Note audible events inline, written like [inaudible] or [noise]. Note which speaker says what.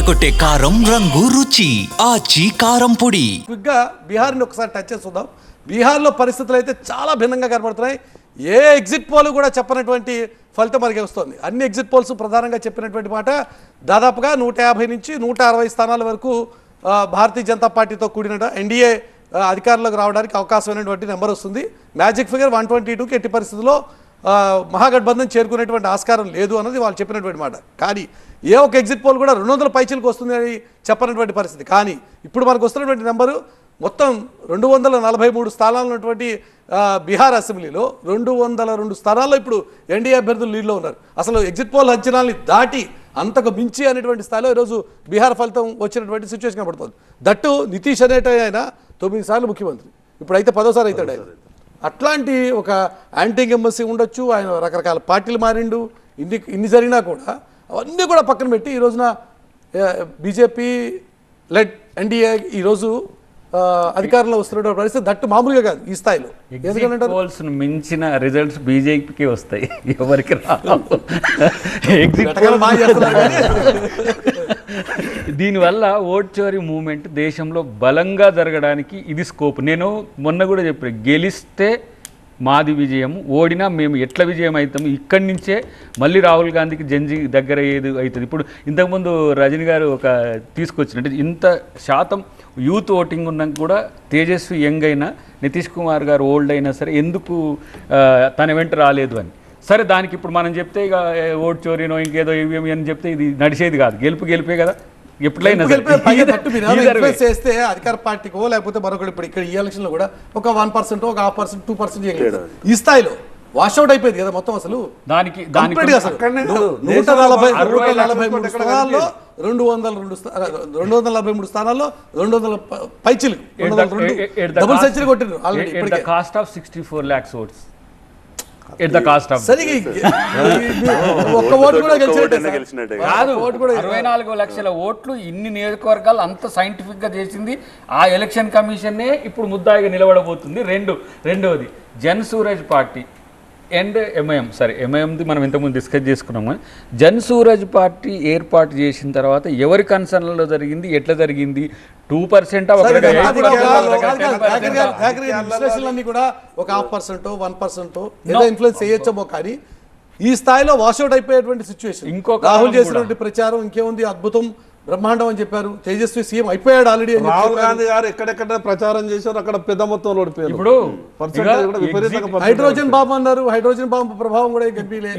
Speaker 1: అదరగొట్టే కారం రంగు రుచి ఆచి కారం పొడి.
Speaker 2: క్విక్గా బీహార్ని ఒకసారి టచ్ చేసి బీహార్లో పరిస్థితులు అయితే చాలా భిన్నంగా కనబడుతున్నాయి. ఏ ఎగ్జిట్ పోల్ కూడా చెప్పనటువంటి ఫలితం మనకి వస్తుంది. అన్ని ఎగ్జిట్ పోల్స్ ప్రధానంగా చెప్పినటువంటి మాట దాదాపుగా నూట యాభై నుంచి నూట అరవై స్థానాల వరకు భారతీయ జనతా పార్టీతో కూడిన ఎన్డీఏ అధికారంలోకి రావడానికి అవకాశమైనటువంటి నెంబర్ వస్తుంది. మ్యాజిక్ ఫిగర్ వన్ ట్వంటీ టూకి ఎట్టి పరిస్థితుల్లో మహాగఠబంధన్ చేరుకునేటువంటి ఆస్కారం లేదు అన్నది వాళ్ళు చెప్పినటువంటి మాట. కానీ ఏ ఒక ఎగ్జిట్ పోల్ కూడా రెండు వందల పైచీలకు వస్తుంది అని చెప్పనటువంటి పరిస్థితి. కానీ ఇప్పుడు మనకు వస్తున్నటువంటి నెంబరు మొత్తం రెండు వందల నలభై మూడు స్థానాలు ఉన్నటువంటి బీహార్ అసెంబ్లీలో రెండు వందల రెండు స్థానాల్లో ఇప్పుడు ఎన్డీఏ అభ్యర్థులు లీడ్లో ఉన్నారు. అసలు ఎగ్జిట్ పోల్ అంచనాల్ని దాటి అంతకు మించి అనేటువంటి స్థాయిలో ఈరోజు బీహార్ ఫలితం వచ్చినటువంటి సిచ్యువేషన్ కనబడుతుంది. దట్టు నితీష్ అనేట ఆయన తొమ్మిది సార్లు ముఖ్యమంత్రి. ఇప్పుడైతే పదోసారి అవుతాడు ఆయన. అట్లాంటి ఒక యాంటీ ఎంబసీ ఉండొచ్చు. ఆయన రకరకాల పార్టీలు మారిండు. ఇన్ని ఇన్ని జరిగినా కూడా అవన్నీ కూడా పక్కన పెట్టి ఈ రోజున బీజేపీ లెడ్ ఎన్డీఏ ఈరోజు అధికారంలో వస్తున్న పరిస్థితి దట్టు మామూలుగా కాదు ఈ స్థాయిలో. ఎందుకంటే
Speaker 3: మించిన రిజల్ట్స్ బీజేపీకి వస్తాయి. ఎవరికి రావు. [laughs] ఎగ్జిట్ దీనివల్ల ఓట్ చోరీ మూమెంట్ దేశంలో బలంగా జరగడానికి ఇది స్కోప్. నేను మొన్న కూడా చెప్పాను గెలిస్తే మాది విజయం ఓడినా మేము ఎట్ల విజయం అవుతాము? ఇక్కడి నుంచే మళ్ళీ రాహుల్ గాంధీకి జంజి దగ్గర ఏది అవుతుంది. ఇప్పుడు ఇంతకుముందు రజనీ గారు ఒక తీసుకొచ్చినట్టు ఇంత శాతం యూత్ ఓటింగ్ ఉన్నాక కూడా తేజస్వి యంగ్ అయినా నితీష్ కుమార్ గారు ఓల్డ్ అయినా సరే ఎందుకు తన వెంట రాలేదు అని. సరే దానికి ఇప్పుడు మనం చెప్తే ఇక ఓట్ చోరీనో ఇంకేదో ఇవి అని చెప్తే ఇది నడిచేది కాదు. గెలుపు గెలిపే కదా. ఎప్పుడైనా
Speaker 2: చేస్తే అధికార పార్టీకో లేకపోతే మరొకటి ఇప్పుడు ఇక్కడ ఈ ఎలక్షన్లో కూడా ఒక వన్ పర్సెంట్ ఒక హాఫ్ పర్సెంట్ టూ పర్సెంట్ ఈ స్థాయిలో వాష్అవుట్ అయిపోయింది కదా మొత్తం అసలు.
Speaker 3: దానికి.
Speaker 2: నూట నలభై నూట నలభై మూడు స్థానాల్లో. రెండు వందల రెండు రెండు వందల నలభై మూడు స్థానాల్లో రెండు వందల ప- పైచిలు double century కొట్టిండ్రు already
Speaker 3: cost of sixty four lakhs votes at the cost of
Speaker 2: సరిగా ఒక్క ఓటు కూడా గెలిచినట్టే సార్.
Speaker 3: కాదు
Speaker 2: ఒక్క ఓటు కూడా
Speaker 3: అరవై నాలుగు లక్షల ఓట్లు ఇన్ని నియోజకవర్గాలు అంత సైంటిఫిక్గా చేసింది. ఆ ఎలక్షన్ కమిషన్నే ఇప్పుడు ముద్దాయిగా నిలబడబోతుంది. రెండు. రెండవది Jan Suraaj party and MIM సరే ఎంఐఎంది మనం ఇంతకుముందు డిస్కస్ చేసుకున్నాం కానీ జన్ సూరజ్ పార్టీ ఏర్పాటు చేసిన తర్వాత ఎవరి కన్సర్న్లో జరిగింది ఎట్లా జరిగింది టూ పర్సెంట్
Speaker 2: విశ్లేషణలన్నీ కూడా ఒక హాఫ్ పర్సెంట్ వన్ పర్సెంట్ ఏదో ఇన్ఫ్లుయెన్స్ చేయొచ్చేమో కానీ ఈ స్థాయిలో వాషౌట్ అయిపోయేటువంటి సిచ్యువేషన్
Speaker 3: ఇంకొక
Speaker 2: రాహుల్ చేసినటువంటి ప్రచారం ఇంకేముంది? అద్భుతం బ్రహ్మాండం అని చెప్పారు. తేజస్వి సీఎం అయిపోయాడు ఆల్రెడీ
Speaker 4: రాహుల్. గాంధీ గారు ఎక్కడెక్కడ ప్రచారం చేశారు అక్కడ పెద్ద మొత్తంలో ఓడిపోయారు.
Speaker 3: ఇప్పుడు
Speaker 2: హైడ్రోజన్ బాంబు అన్నారు. హైడ్రోజన్ బాంబు ప్రభావం కూడా కనిపించలే